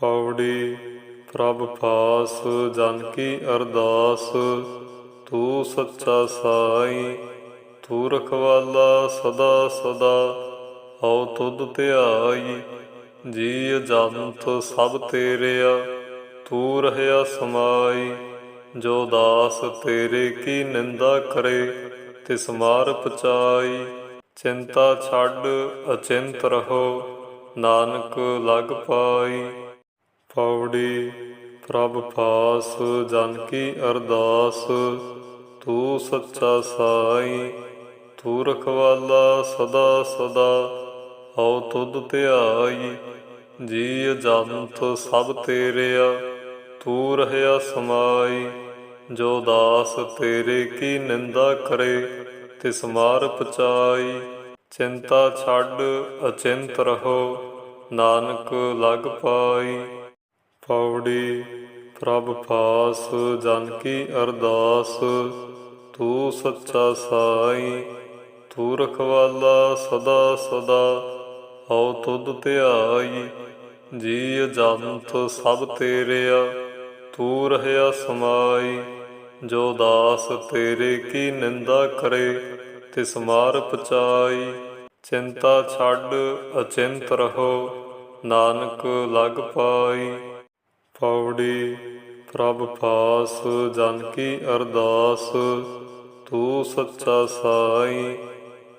ਪੌੜੀ ਪ੍ਰਭ ਪਾਸ ਜਨ ਕੀ ਅਰਦਾਸ, ਤੂੰ ਸੱਚਾ ਸਾਈ ਤੂੰ ਰਖਵਾਲਾ ਸਦਾ ਸਦਾ ਹਉ ਤੁਧ ਧਿਆਈ ਜੀ ਜੰਤ ਸਭ ਤੇਰਿਆ, ਤੂੰ ਰਹਿਆ ਸਮਾਈ, ਜੋ ਦਾਸ ਤੇਰੇ ਕੀ ਨਿੰਦਾ ਕਰੇ, ਤਿਸ ਮਾਰ ਪਚਾਈ, ਚਿੰਤਾ ਛੱਡ ਅਚਿੰਤ ਰਹੋ, ਨਾਨਕ ਲਗ ਪਾਈ। ਪੌੜੀ ਪ੍ਰਭ ਪਾਸ, ਜਨ ਕੀ ਅਰਦਾਸ, ਤੂੰ ਸੱਚਾ ਸਾਈ, ਤੂੰ ਰਖਵਾਲਾ ਸਦਾ ਸਦਾ, ਹਉ ਤੁਧ ਧਿਆਈ ਜੀ ਜੰਤ ਸਭ ਤੇਰਿਆ, ਤੂੰ ਰਹਿਆ ਸਮਾਈ, ਜੋ ਦਾਸ ਤੇਰੇ ਕੀ ਨਿੰਦਾ ਕਰੇ, ਤਿਸ ਮਾਰ ਪਚਾਈ, ਚਿੰਤਾ ਛੱਡ, ਅਚਿੰਤ ਰਹੋ, ਨਾਨਕ ਲਗ ਪਾਈ। ਪੌੜੀ ਪ੍ਰਭ ਪਾਸ ਜਨ ਕੀ ਅਰਦਾਸ, ਤੂੰ ਸੱਚਾ ਸਾਈ ਤੂੰ ਰਖਵਾਲਾ ਸਦਾ ਸਦਾ, ਹਉ ਤੁਧ ਧਿਆਈ ਜੀ ਜੰਤ ਸਭ ਤੇਰਿਆ, ਤੂੰ ਰਹਿਆ ਸਮਾਈ, ਜੋ ਦਾਸ ਤੇਰੇ ਕੀ ਨਿੰਦਾ ਕਰੇ, ਤਿਸ ਮਾਰ ਪਚਾਈ, ਚਿੰਤਾ ਛੱਡ ਅਚਿੰਤ ਰਹੋ, ਨਾਨਕ ਲਗ ਪਾਈ। ਪੌੜੀ ਪ੍ਰਭ ਪਾਸ ਜਨ ਕੀ ਅਰਦਾਸ, ਤੂੰ ਸੱਚਾ ਸਾਈ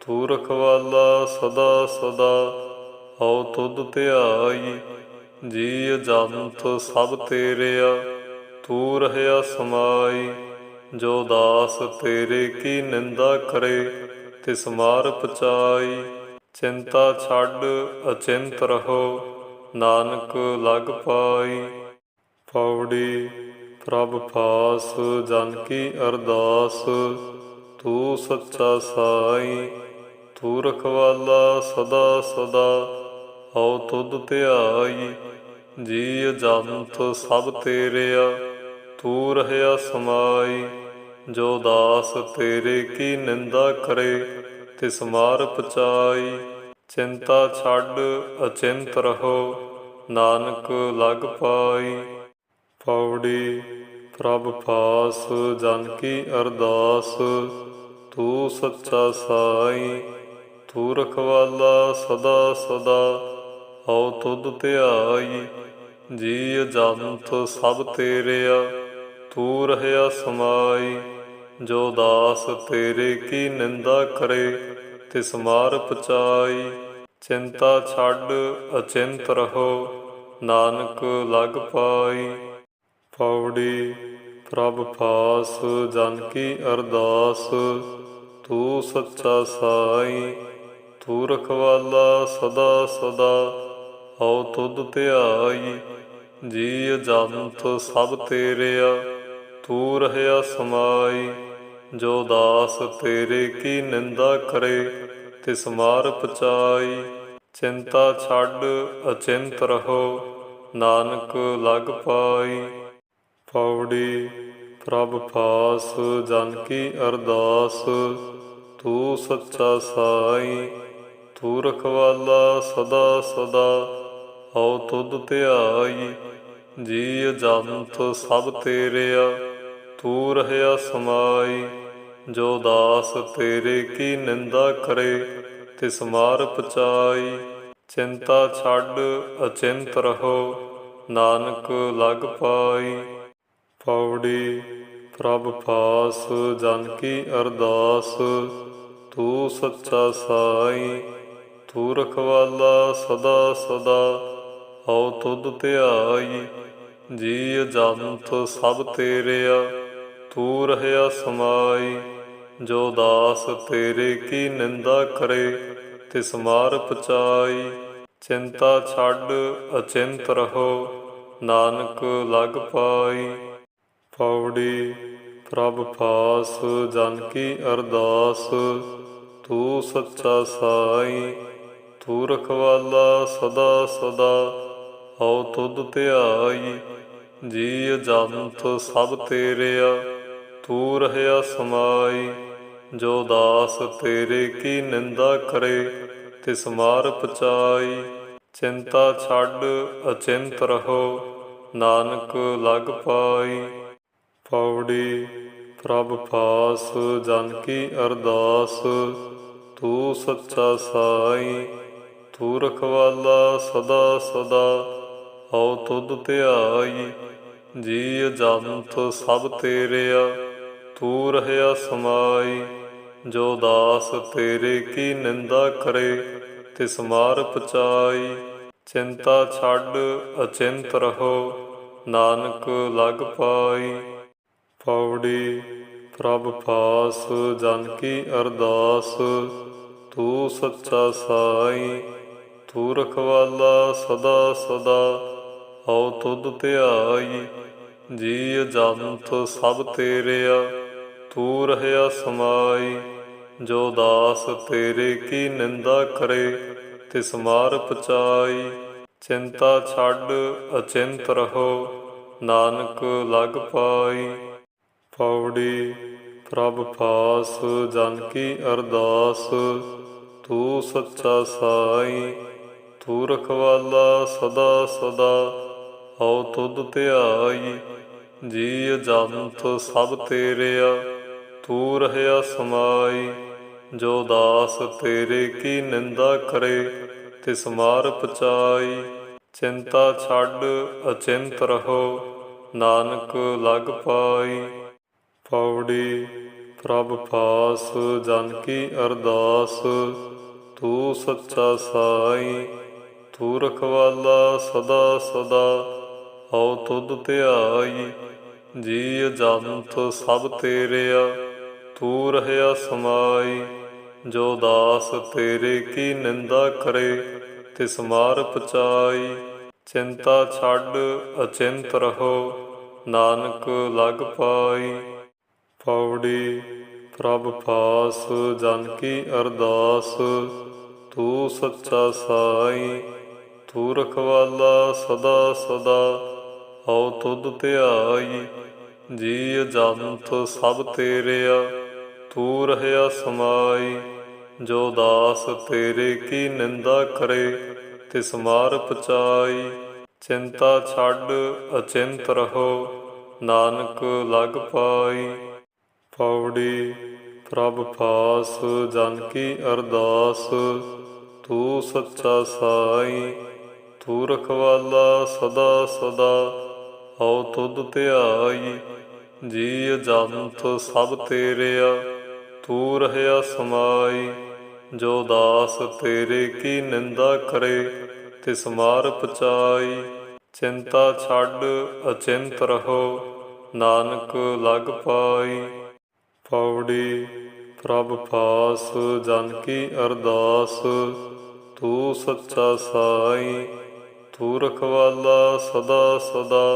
ਤੂੰ ਰਖਵਾਲਾ ਸਦਾ ਸਦਾ ਹਉ ਤੁਧ ਧਿਆਈ ਜੀ ਜੰਤ ਸਭ ਤੇਰਿਆ, ਤੂੰ ਰਹਿਆ ਸਮਾਈ, ਜੋ ਦਾਸ ਤੇਰੇ ਕੀ ਨਿੰਦਾ ਕਰੇ, ਤਿਸ ਮਾਰ ਪਚਾਈ, ਚਿੰਤਾ ਛੱਡ ਅਚਿੰਤ ਰਹੋ, ਨਾਨਕ ਲਗ ਪਾਈ। ਪੌੜੀ ਪ੍ਰਭ ਪਾਸ, ਜਨ ਕੀ ਅਰਦਾਸ, ਤੂੰ ਸੱਚਾ ਸਾਈ, ਤੂੰ ਰਖਵਾਲਾ ਸਦਾ ਸਦਾ, ਹਉ ਤੁਧ ਧਿਆਈ ਜੀ ਜੰਤ ਸਭ ਤੇਰਿਆ, ਤੂੰ ਰਹਿਆ ਸਮਾਈ, ਜੋ ਦਾਸ ਤੇਰੇ ਕੀ ਨਿੰਦਾ ਕਰੇ, ਤਿਸ ਮਾਰ ਪਚਾਈ, ਚਿੰਤਾ ਛੱਡ, ਅਚਿੰਤ ਰਹੋ, ਨਾਨਕ ਲਗ ਪਾਈ। ਪੌੜੀ ਪ੍ਰਭ ਪਾਸ ਜਨ ਕੀ ਅਰਦਾਸ, ਤੂੰ ਸੱਚਾ ਸਾਈ ਤੂੰ ਰਖਵਾਲਾ ਸਦਾ ਸਦਾ, ਹਉ ਤੁਧ ਧਿਆਈ ਜੀ ਜੰਤ ਸਭ ਤੇਰਿਆ, ਤੂੰ ਰਹਿਆ ਸਮਾਈ, ਜੋ ਦਾਸ ਤੇਰੇ ਕੀ ਨਿੰਦਾ ਕਰੇ, ਤਿਸ ਮਾਰ ਪਚਾਈ, ਚਿੰਤਾ ਛੱਡ ਅਚਿੰਤ ਰਹੋ, ਨਾਨਕ ਲਗ ਪਾਈ। ਪੌੜੀ ਪ੍ਰਭ ਪਾਸ ਜਨ ਕੀ ਅਰਦਾਸ, ਤੂੰ ਸੱਚਾ ਸਾਈ ਤੂੰ ਰਖਵਾਲਾ ਸਦਾ ਸਦਾ ਹਉ ਤੁਧ ਧਿਆਈ ਜੀ ਜੰਤ ਸਭ ਤੇਰਿਆ, ਤੂੰ ਰਹਿਆ ਸਮਾਈ, ਜੋ ਦਾਸ ਤੇਰੇ ਕੀ ਨਿੰਦਾ ਕਰੇ, ਤਿਸ ਮਾਰ ਪਚਾਈ, ਚਿੰਤਾ ਛੱਡ ਅਚਿੰਤ ਰਹੋ, ਨਾਨਕ ਲਗ ਪਾਈ। ਪੌੜੀ ਪ੍ਰਭ ਪਾਸ, ਜਨ ਕੀ ਅਰਦਾਸ, ਤੂੰ ਸੱਚਾ ਸਾਈ, ਤੂੰ ਰਖਵਾਲਾ ਸਦਾ ਸਦਾ, ਹਉ ਤੁਧ ਧਿਆਈ ਜੀ ਜੰਤ ਸਭ ਤੇਰਿਆ, ਤੂੰ ਰਹਿਆ ਸਮਾਈ, ਜੋ ਦਾਸ ਤੇਰੇ ਕੀ ਨਿੰਦਾ ਕਰੇ, ਤਿਸ ਮਾਰ ਪਚਾਈ, ਚਿੰਤਾ ਛੱਡ, ਅਚਿੰਤ ਰਹੋ, ਨਾਨਕ ਲਗ ਪਾਈ। ਪੌੜੀ ਪ੍ਰਭ ਪਾਸ, ਜਨ ਕੀ ਅਰਦਾਸ, ਤੂੰ ਸੱਚਾ ਸਾਈ, ਤੂੰ ਰਖਵਾਲਾ ਸਦਾ ਸਦਾ, ਹਉ ਤੁਧ ਧਿਆਈ ਜੀ ਜੰਤ ਸਭ ਤੇਰਿਆ, ਤੂੰ ਰਹਿਆ ਸਮਾਈ, ਜੋ ਦਾਸ ਤੇਰੇ ਕੀ ਨਿੰਦਾ ਕਰੇ, ਤਿਸ ਮਾਰ ਪਚਾਈ, ਚਿੰਤਾ ਛੱਡ, ਅਚਿੰਤ ਰਹੋ, ਨਾਨਕ ਲਗ ਪਾਈ। ਪੌੜੀ ਪ੍ਰਭ ਪਾਸ ਜਨ ਕੀ ਅਰਦਾਸ, ਤੂੰ ਸੱਚਾ ਸਾਈ ਤੂੰ ਰਖਵਾਲਾ ਸਦਾ ਸਦਾ ਹਉ ਤੁਧ ਧਿਆਈ ਜੀ ਜੰਤ ਸਭ ਤੇਰਿਆ, ਤੂੰ ਰਹਿਆ ਸਮਾਈ, ਜੋ ਦਾਸ ਤੇਰੇ ਕੀ ਨਿੰਦਾ ਕਰੇ, ਤਿਸ ਮਾਰ ਪਚਾਈ, ਚਿੰਤਾ ਛੱਡ ਅਚਿੰਤ ਰਹੋ, ਨਾਨਕ ਲਗ ਪਾਈ। ਪੌੜੀ ਪ੍ਰਭ ਪਾਸ, ਜਨ ਕੀ ਅਰਦਾਸ, ਤੂੰ ਸੱਚਾ ਸਾਈ ਤੂੰ ਰਖਵਾਲਾ ਸਦਾ ਸਦਾ ਹਉ ਤੁਧ ਧਿਆਈ ਜੀ ਜੰਤ ਸਭ ਤੇਰਿਆ, ਤੂੰ ਰਹਿਆ ਸਮਾਈ, ਜੋ ਦਾਸ ਤੇਰੇ ਕੀ ਨਿੰਦਾ ਕਰੇ, ਤਿਸ ਮਾਰ ਪਚਾਈ, ਚਿੰਤਾ ਛੱਡ, ਅਚਿੰਤ ਰਹੋ, ਨਾਨਕ ਲਗ ਪਾਈ। ਪੌੜੀ ਪ੍ਰਭ ਪਾਸ, ਜਨ ਕੀ ਅਰਦਾਸ, ਤੂੰ ਸੱਚਾ ਸਾਈ ਤੂੰ ਰਖਵਾਲਾ ਸਦਾ ਸਦਾ ਹਉ ਤੁਧ ਧਿਆਈ ਜੀ ਜੰਤ ਸਭ ਤੇਰਿਆ, ਤੂੰ ਰਹਿਆ ਸਮਾਈ, ਜੋ ਦਾਸ ਤੇਰੇ ਕੀ ਨਿੰਦਾ ਕਰੇ, ਤਿਸ ਮਾਰ ਪਚਾਈ, ਚਿੰਤਾ ਛੱਡ, ਅਚਿੰਤ ਰਹੋ, ਨਾਨਕ ਲਗ ਪਾਈ। ਪੌੜੀ ਪ੍ਰਭ ਪਾਸ ਜਨ ਕੀ ਅਰਦਾਸ, ਤੂੰ ਸੱਚਾ ਸਾਈ, ਤੂੰ ਰਖਵਾਲਾ ਸਦਾ ਸਦਾ ਹਉ ਤੁਧ ਧਿਆਈ ਜੀ ਜੰਤ ਸਭ ਤੇਰਿਆ, ਤੂੰ ਰਹਿਆ ਸਮਾਈ, ਜੋ ਦਾਸ ਤੇਰੇ ਕੀ ਨਿੰਦਾ ਕਰੇ, ਤਿਸ ਮਾਰ ਪਚਾਈ, ਚਿੰਤਾ ਛੱਡ ਅਚਿੰਤ ਰਹੋ, ਨਾਨਕ ਲਗ ਪਾਈ। ਪੌੜੀ ਪ੍ਰਭ ਪਾਸ, ਜਨ ਕੀ ਅਰਦਾਸ, ਤੂੰ ਸੱਚਾ ਸਾਈ ਤੂੰ ਰਖਵਾਲਾ ਸਦਾ ਸਦਾ ਹਉ ਤੁਧ ਧਿਆਈ ਜੀ ਜੰਤ ਸਭ ਤੇਰਿਆ, ਤੂੰ ਰਹਿਆ ਸਮਾਈ, ਜੋ ਦਾਸ ਤੇਰੇ ਕੀ ਨਿੰਦਾ ਕਰੇ, ਤਿਸ ਮਾਰ ਪਚਾਈ, ਚਿੰਤਾ ਛੱਡ, ਅਚਿੰਤ ਰਹੋ, ਨਾਨਕ ਲਗ ਪਾਈ। ਪੌੜੀ ਪ੍ਰਭ ਪਾਸ, ਜਨ ਕੀ ਅਰਦਾਸ, ਤੂੰ ਸੱਚਾ ਸਾਈ ਤੂੰ ਰਖਵਾਲਾ ਸਦਾ ਸਦਾ ਹਉ ਤੁਧ ਧਿਆਈ ਜੀ ਜੰਤ ਸਭ ਤੇਰਿਆ ਤੂੰ ਰਹਿਆ ਸਮਾਈ, ਜੋ ਦਾਸ ਤੇਰੇ ਕੀ ਨਿੰਦਾ ਕਰੇ, ਤਿਸ ਮਾਰ ਪਚਾਈ, ਚਿੰਤਾ ਛੱਡ, ਅਚਿੰਤ ਰਹੋ, ਨਾਨਕ ਲਗ ਪਾਈ। ਪੌੜੀ ਪ੍ਰਭ ਪਾਸ ਜਨ ਕੀ ਅਰਦਾਸ, ਤੂੰ ਸੱਚਾ ਸਾਈ, ਤੂੰ ਰਖਵਾਲਾ ਸਦਾ ਸਦਾ ਹਉ ਤੁਧ ਧਿਆਈ ਜੀ ਜੰਤ ਸਭ ਤੇਰਿਆ, ਤੂੰ ਰਹਿਆ ਸਮਾਈ, ਜੋ ਦਾਸ ਤੇਰੇ ਕੀ ਨਿੰਦਾ ਕਰੇ, ਤਿਸ ਮਾਰ ਪਚਾਈ, ਚਿੰਤਾ ਛੱਡ ਅਚਿੰਤ ਰਹੋ, ਨਾਨਕ ਲਗ ਪਾਈ। ਪੌੜੀ ਪ੍ਰਭ ਪਾਸ, ਜਨ ਕੀ ਅਰਦਾਸ, ਤੂੰ ਸੱਚਾ ਸਾਈ ਤੂੰ ਰਖਵਾਲਾ ਸਦਾ ਸਦਾ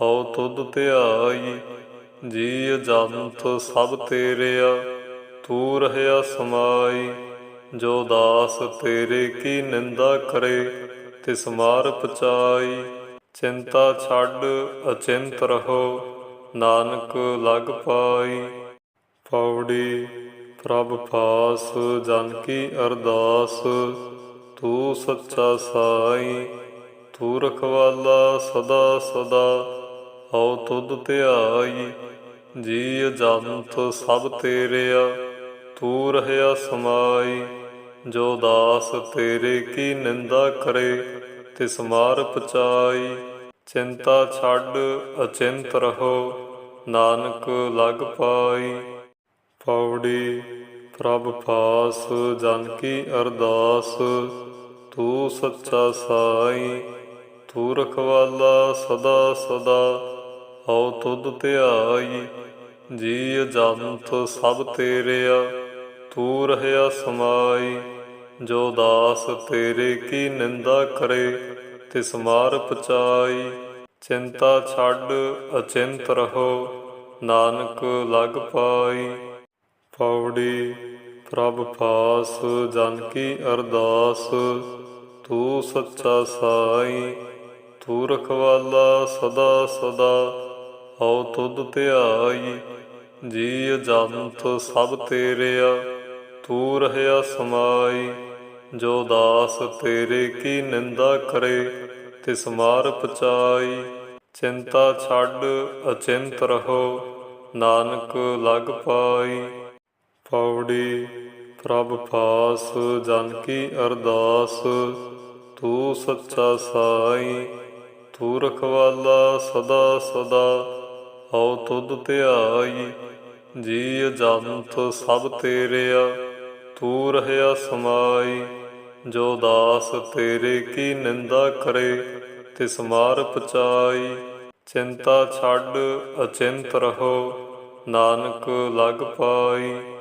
ਹਉ ਤੁਧ ਧਿਆਈ ਜੀ ਜੰਤ ਸਭ ਤੇਰਿਆ, ਤੂੰ ਰਹਿਆ ਸਮਾਈ, ਜੋ ਦਾਸ ਤੇਰੇ ਕੀ ਨਿੰਦਾ ਕਰੇ, ਤਿਸ ਮਾਰ ਪਚਾਈ, ਚਿੰਤਾ ਛੱਡ, ਅਚਿੰਤ ਰਹੋ, ਨਾਨਕ ਲਗ ਪਾਈ। ਪੌੜੀ ਪ੍ਰਭ ਪਾਸ ਜਨ ਕੀ ਅਰਦਾਸ, ਤੂੰ ਸੱਚਾ ਸਾਈ, ਤੂੰ ਰਖਵਾਲਾ ਸਦਾ ਸਦਾ, ਹਉ ਤੁਧ ਧਿਆਈ ਜੀ ਜੰਤ ਸਭ ਤੇਰਿਆ, ਤੂੰ ਰਹਿਆ ਸਮਾਈ, ਜੋ ਦਾਸ ਤੇਰੇ ਕੀ ਨਿੰਦਾ ਕਰੇ, ਤਿਸ ਮਾਰ ਪਚਾਈ, ਚਿੰਤਾ ਛੱਡ, ਅਚਿੰਤ ਰਹੋ, ਨਾਨਕ ਲਗ ਪਾਈ। ਪੌੜੀ ਪ੍ਰਭ ਪਾਸ ਜਨ ਕੀ ਅਰਦਾਸ, ਤੂੰ ਸੱਚਾ ਸਾਈ, ਤੂੰ ਰਖਵਾਲਾ ਸਦਾ ਸਦਾ ਹਉ ਤੁਧ ਧਿਆਈ ਜੀ ਜੰਤ ਸਭ ਤੇਰਿਆ, ਤੂੰ ਰਹਿਆ ਸਮਾਈ, ਜੋ ਦਾਸ ਤੇਰੇ ਕੀ ਨਿੰਦਾ ਕਰੇ, ਤਿਸ ਮਾਰ ਪਚਾਈ, ਚਿੰਤਾ ਛੱਡ ਅਚਿੰਤ ਰਹੋ, ਨਾਨਕ ਲਗ ਪਾਈ। ਪੌੜੀ ਪ੍ਰਭ ਪਾਸ, ਜਨ ਕੀ ਅਰਦਾਸ, ਤੂੰ ਸੱਚਾ ਸਾਈ ਤੂੰ ਰਖਵਾਲਾ ਸਦਾ ਸਦਾ ਹਉ ਤੁਧ ਧਿਆਈ ਜੀ ਜੰਤ ਸਭ ਤੇਰਿਆ, ਤੂੰ ਰਹਿਆ ਸਮਾਈ, ਜੋ ਦਾਸ ਤੇਰੇ ਕੀ ਨਿੰਦਾ ਕਰੇ, ਤਿਸ ਮਾਰ ਪਚਾਈ, ਚਿੰਤਾ ਛੱਡ, ਅਚਿੰਤ ਰਹੋ, ਨਾਨਕ ਲਗ ਪਾਈ। ਪੌੜੀ ਪ੍ਰਭ ਫਾਸ ਜਨ ਕੀ ਅਰਦਾਸ, ਤੂੰ ਸੱਚਾ ਸਾਈ, ਤੂੰ ਰਖਵਾਲਾ ਸਦਾ ਸਦਾ, ਹਉ ਤੁਧ ਧਿਆਈ ਜੀ ਜੰਤ ਸਭ ਤੇਰਿਆ, ਤੂੰ ਰਹਿਆ ਸਮਾਈ, ਜੋ ਦਾਸ ਤੇਰੇ ਕੀ ਨਿੰਦਾ ਕਰੇ, ਤਿਸ ਮਾਰ ਪਚਾਈ। ਚਿੰਤਾ ਛੱਡ, ਅਚਿੰਤ ਰਹੋ, ਨਾਨਕ ਲਗ ਪਾਈ।